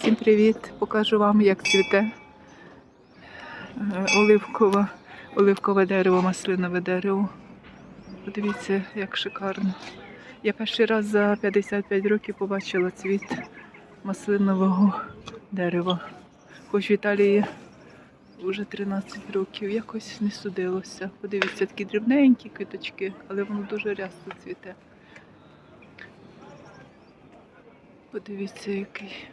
Всім привіт! Покажу вам, як цвіте е, оливкове, оливкове дерево, маслинове дерево. Подивіться, як шикарно. Я перший раз за 55 років побачила цвіт маслинового дерева. Хоч в Італії вже 13 років, якось не судилося. Подивіться, такі дрібненькі квіточки, але воно дуже рясно цвіте. Подивіться, який,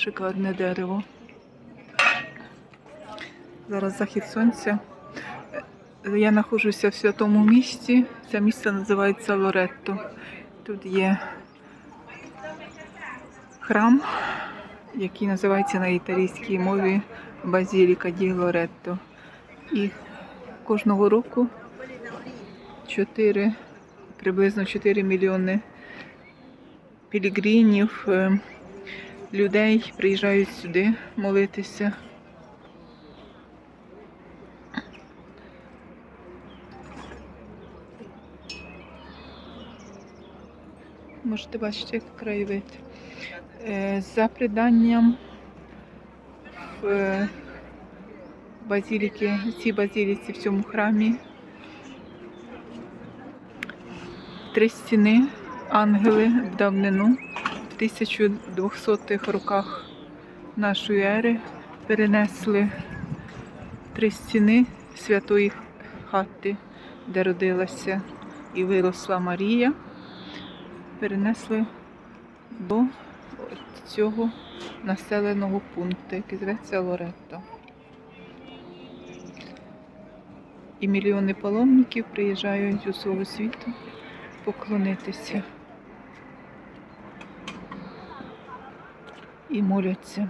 шикарне дерево. Зараз захід сонця. Я знаходжуся в святому місті. Це місце називається Лоретто. Тут є храм, який називається на італійській мові Базіліка ді Лоретто. І кожного року 4, приблизно 4 мільйони пілігрінів, е, людей приїжджають сюди молитися. Можете бачити, як краєвид. Е, За приданням в е, базіліки, цій базіліці в цьому храмі три стіни, ангели в давнину 1200-х роках нашої ери перенесли три стіни святої хати, де родилася і виросла Марія. Перенесли до цього населеного пункту, який зветься Лоретто. І мільйони паломників приїжджають з усього світу поклонитися і моляться.